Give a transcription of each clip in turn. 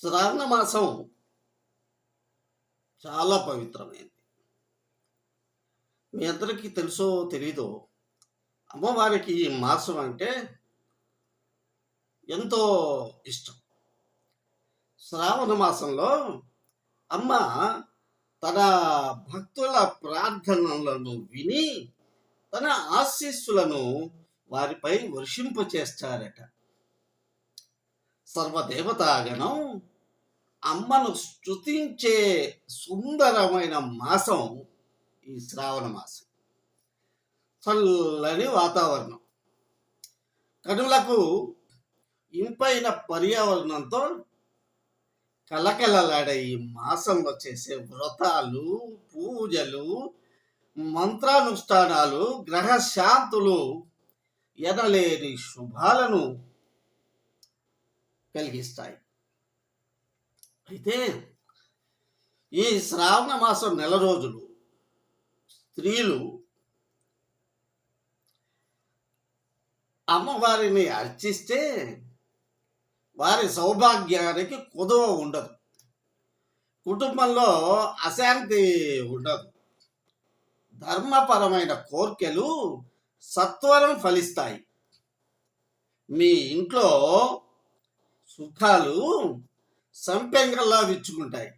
శ్రావణ మాసం చాలా పవిత్రమైనది మీ అందరికీ తెలుసో తెలీదో అమ్మవారికి ఈ మాసం అంటే ఎంతో ఇష్టం. శ్రావణ మాసంలో అమ్మ తన భక్తుల ప్రార్థనలను విని తన ఆశీస్సులను వారిపై వర్షింపచేస్తారట. సర్వదేవతాగణం అమ్మను స్తుతించే సుందరమైన మాసం ఈ శ్రావణ మాసం. చల్లని వాతావరణం. కనులకు ఇంపైన పర్యావరణంతో కలకలలాడే ఈ మాసంలో చేసే వ్రతాలు పూజలు మంత్రానుష్ఠానాలు గ్రహశాంతులు ఎనలేని శుభాలను కలిగిస్తాయి. అయితే ఈ శ్రావణ మాసం నెల రోజులు స్త్రీలు అమ్మవారిని అర్చిస్తే వారి సౌభాగ్యానికి కుదువ ఉండదు. కుటుంబంలో అశాంతి ఉండదు. ధర్మపరమైన కోర్కెలు సత్వరం ఫలిస్తాయి. మీ ఇంట్లో సుఖాలు సంపెంగల్లా విచ్చుకుంటాయి.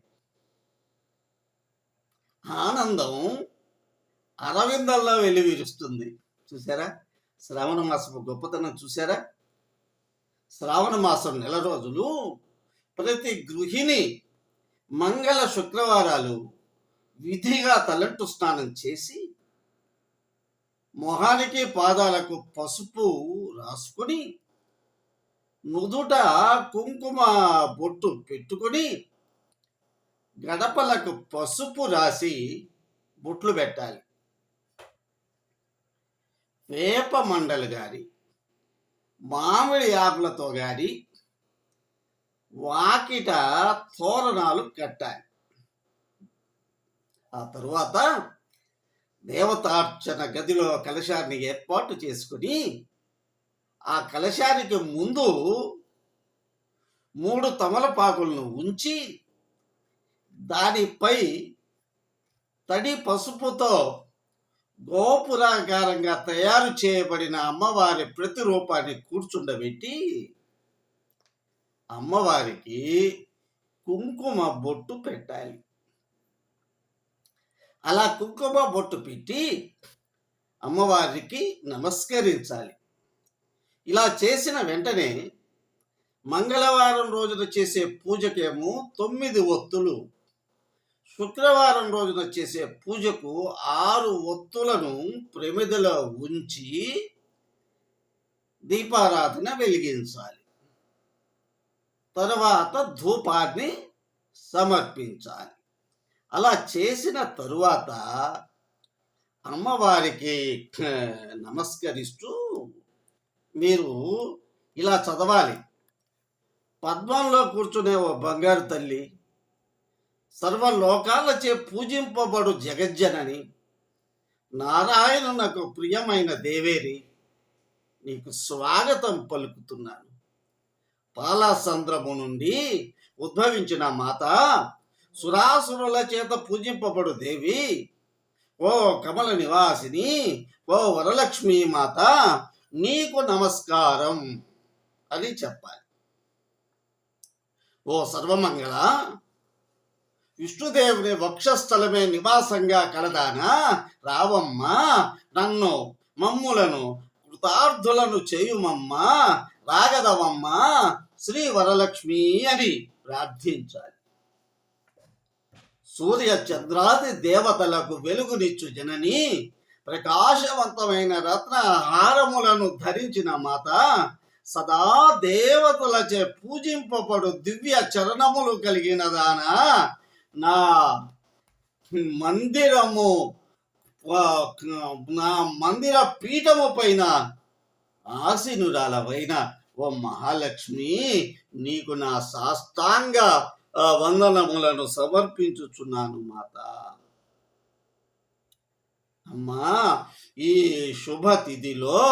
ఆనందం అరవిందల్లో వెలివిరుస్తుంది. చూసారా? శ్రావణ మాసపు గొప్పతనం చూసారా? శ్రావణ మాసం నెల రోజులు ప్రతి గృహిణి మంగళ శుక్రవారాలు విధిగా తలంటు స్నానం చేసి మొహానికి పాదాలకు పసుపు రాసుకొని నుదుట కుంకుమ బొట్టు పెట్టుకొని గడపలకు పసుపు రాసి బొట్లు పెట్టాలి. వేప మండలి గారి మామిడి ఆకులతో గాని వాకిట తోరణాలు కట్టాలి. ఆ తరువాత దేవతార్చన గదిలో కలశాన్ని ఏర్పాటు చేసుకుని ఆ కలశానికి ముందు మూడు తమలపాకులను ఉంచి దానిపై తడి పసుపుతో గోపురాకారంగా తయారు చేయబడిన అమ్మవారి ప్రతిరూపాన్ని కూర్చుండబెట్టి అమ్మవారికి కుంకుమ బొట్టు పెట్టాలి. అలా కుంకుమ బొట్టు పెట్టి అమ్మవారికి నమస్కరించాలి. ఇలా చేసిన వెంటనే మంగళవారం రోజున చేసే పూజకేమో తొమ్మిది ఒత్తులు. శుక్రవారం రోజున చేసే పూజకు ఆరు ఒత్తులను ప్రమిదలో ఉంచి దీపారాధన వెలిగించాలి. తరువాత ధూపాన్ని సమర్పించాలి. అలా చేసిన తరువాత అమ్మవారికి నమస్కరిస్తూ మీరు ఇలా చదవాలి. పద్మంలో కూర్చునే ఓ బంగారు తల్లి సర్వలోకాలచే పూజింపబడు జగజ్జనని నారాయణ నాకు ప్రియమైన దేవేరి నీకు స్వాగతం పలుకుతున్నాను. పాలాసంద్రము నుండి ఉద్భవించిన మాత సురాసురుల చేత పూజింపబడు దేవి ఓ కమల నివాసిని ఓ వరలక్ష్మీ మాత నీకు నమస్కారం అని చెప్పాలి. ఓ సర్వమంగళ విష్ణుదేవుని వక్షస్థలమే నివాసంగా కలదానా? రావమ్మా నన్ను మమ్ములను కృతార్థులను చేయుమమ్మా రాగదవమ్మా శ్రీ వరలక్ష్మి అని ప్రార్థించాలి. సూర్య చంద్రాది దేవతలకు వెలుగునిచ్చు జనని ప్రకాశవంతమైన రత్న హారములను ధరించిన మాత సదా దేవతలచే పూజింపబడు దివ్య చరణములు కలిగిన దాన నా మందిరము నా మందిర పీఠము పైన ఆసీనురాలవైన ఓ మహాలక్ష్మి నీకు నా సాష్టాంగ వందనములను సమర్పించుచున్నాను మాత. అమ్మా ఈ శుభ తిథిలో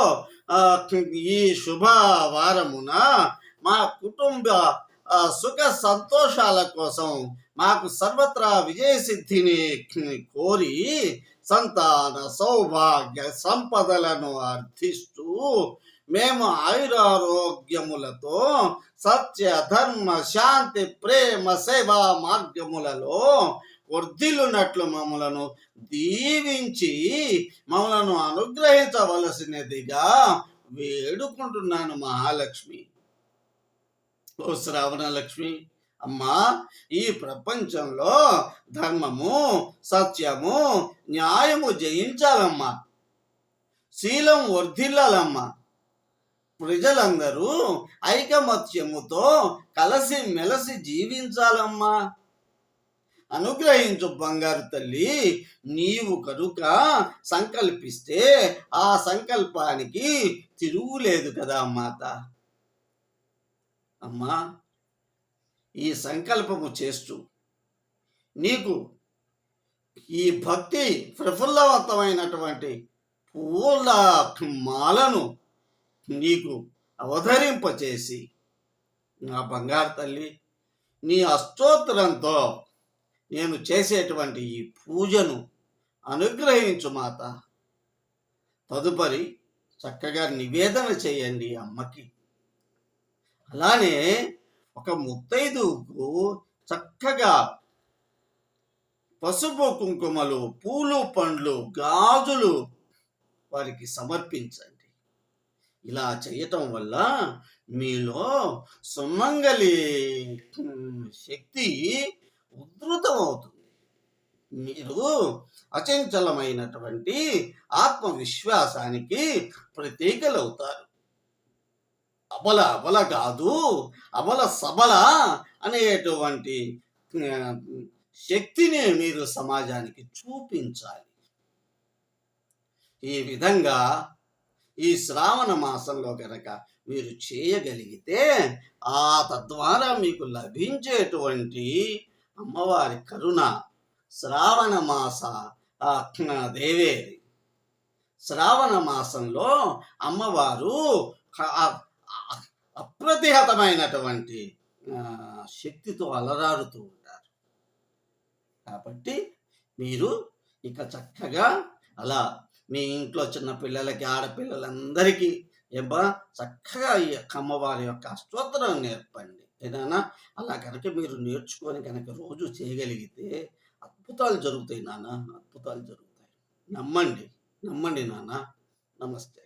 ఈ శుభ వారమున మా కుటుంబ సుఖ సంతోషాల కోసం మాకు సర్వత్రా విజయ సిద్ధిని కోరి సంతాన సౌభాగ్య సంపదలను అర్థిస్తూ మేము ఆయురారోగ్యములతో సత్య ధర్మ శాంతి ప్రేమ సేవా మార్గములలో వర్ధిల్లునట్లు మమ్మలను దీవించి మమ్మలను అనుగ్రహించవలసినదిగా వేడుకుంటున్నాను మహాలక్ష్మి. ఓ శ్రావణ లక్ష్మి అమ్మా ఈ ప్రపంచంలో ధర్మము సత్యము న్యాయము జయించాలమ్మా. శీలం వర్ధిల్లాలమ్మా. ప్రజలందరూ ఐకమత్యముతో కలసి మెలసి జీవించాలమ్మా. అనుగ్రహించు బంగారు తల్లి. నీవు కనుక సంకల్పిస్తే ఆ సంకల్పానికి తిరుగులేదు కదా మాత. అమ్మా ఈ సంకల్పము చేస్తూ నీకు ఈ భక్తి ప్రఫుల్లవంతమైనటువంటి పూల మాలను నీకు అవతరింపచేసి నా బంగారు తల్లి నీ అష్టోత్తరంతో నేను చేసేటువంటి ఈ పూజను అనుగ్రహించు మాత. తదుపరి చక్కగా నివేదన చేయండి అమ్మకి. అలానే ఒక ముత్తైదువుకు చక్కగా పసుపు కుంకుమలు పూలు పండ్లు గాజులు వారికి సమర్పించండి. ఇలా చేయటం వల్ల మీలో సుమంగలి శక్తి ఉధృతమవుతుంది. మీరు అచంచలమైనటువంటి ఆత్మవిశ్వాసానికి ప్రతీకలవుతారు. అబల అబల కాదు అబల సబల అనేటువంటి శక్తిని మీరు సమాజానికి చూపించాలి. ఈ విధంగా ఈ శ్రావణ మాసంలో కనుక మీరు చేయగలిగితే ఆ తద్వారా మీకు లభించేటువంటి అమ్మవారి కరుణ శ్రావణ మాస ఆ, దేవేరి శ్రావణ మాసంలో అమ్మవారు అప్రతిహతమైనటువంటి శక్తితో అలరారుతూ ఉంటారు. కాబట్టి మీరు ఇక చక్కగా అలా మీ ఇంట్లో చిన్న పిల్లలకి ఆడపిల్లలందరికీ ఏమా చక్కగా ఈ అమ్మవారి యొక్క అష్టోత్తరం నేర్పండి. ఏదైనా అలా కనుక మీరు నేర్చుకొని కనుక రోజు చేయగలిగితే అద్భుతాలు జరుగుతాయి నాన్న అద్భుతాలు జరుగుతాయి. నమ్మండి నమ్మండి నాన్న నమస్తే.